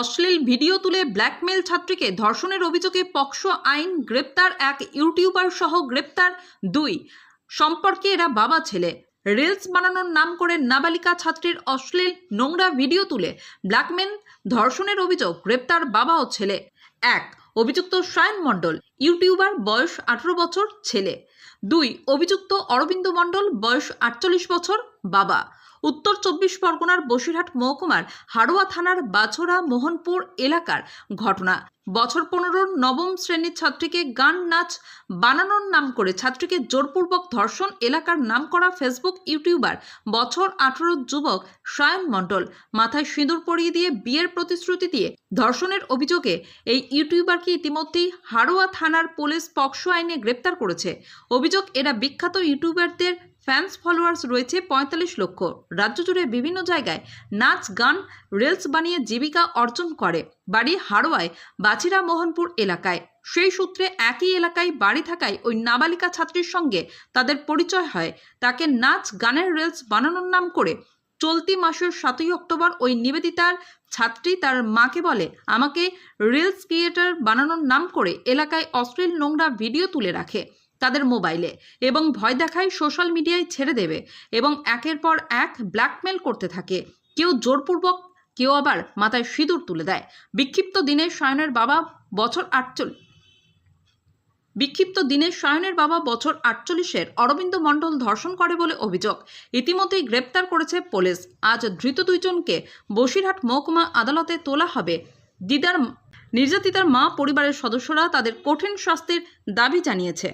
অশ্লীল ভিডিও তুলে ব্ল্যাকমেল ছাত্রীকে ধর্ষণের অভিযোগে পক্সো আইন, গ্রেপ্তার এক ইউটিউবার সহ গ্রেপ্তার দুই। সম্পর্কে এরা বাবা ছেলে। রিলস বানানোর নাম করে নাবালিকা ছাত্রীর অশ্লীল নোংরা ভিডিও তুলে ব্ল্যাকমেল ধর্ষণের অভিযোগ গ্রেপ্তার বাবা ও ছেলে। এক, অভিযুক্ত সায়ন মণ্ডল। ইউটিউবার, বয়স আঠারো বছর, ছেলে। দুই, অভিযুক্ত অরবিন্দ মণ্ডল, বয়স আটচল্লিশ বছর, বাবা। উত্তর চব্বিশ পরগনার বসিরহাট মহকুমার হাড়োয়া থানার বাছড়া মোহনপুর এলাকার ঘটনা। বছর পনেরোর নবম শ্রেণির ছাত্রীকে গান, নাচ বানানোর নাম করে ছাত্রীকে জোরপূর্বক ধর্ষণ এলাকার নামকরা ফেসবুক ইউটিউবার বছর আঠারো যুবক সায়ন মণ্ডল মাথায় সিঁদুর পরিয়ে দিয়ে বিয়ের প্রতিশ্রুতি দিয়ে ধর্ষণের অভিযোগে এই ইউটিউবারকে ইতিমধ্যেই হাড়োয়া থানার পুলিশ পক্সো আইনে গ্রেপ্তার করেছে। অভিযোগ, এরা বিখ্যাত ইউটিউবারদের ফ্যান্স ফলোয়ার্স রয়েছে পঁয়তাল্লিশ লক্ষ। রাজ্য জুড়ে বিভিন্ন জায়গায় নাচ, গান রিলস বানিয়ে জীবিকা অর্জন করে। বাড়ি হাড়োয়ায়, বাছিরা, মোহনপুর এলাকায়। সেই সূত্রে একই এলাকায় বাড়ি থাকায় ওই নাবালিকা ছাত্রীর সঙ্গে তাদের পরিচয় হয়। তাকে নাচ, গানের রিলস বানানোর নাম করে চলতি মাসের সাতই অক্টোবর ওই নিবেদিতার ছাত্রী তার মাকে বলে, আমাকে রিলস ক্রিয়েটার বানানোর নাম করে এলাকায় অশ্লীল নোংরা ভিডিও তুলে রাখে তাদের মোবাইলে এবং ভয় দেখায় সোশ্যাল মিডিয়ায় ছেড়ে দেবে এবং একের পর এক ব্ল্যাকমেল করতে থাকে। কেউ জোরপূর্বক, কেউ আবার মাথায় সিঁদুর তুলে দেয়। বিক্ষিপ্ত দিনে সায়নের বাবা বছর আটচল্লিশ বিক্ষিপ্ত দিনে সায়নের বাবা বছর আটচল্লিশের অরবিন্দ মণ্ডল ধর্ষণ করে বলে অভিযোগ। ইতিমধ্যেই গ্রেপ্তার করেছে পুলিশ। আজ ধৃত দুইজনকে বসিরহাট মহকুমা আদালতে তোলা হবে। দিদার, নির্যাতিতার মা পরিবারের সদস্যরা তাদের কঠিন শাস্তির দাবি জানিয়েছে।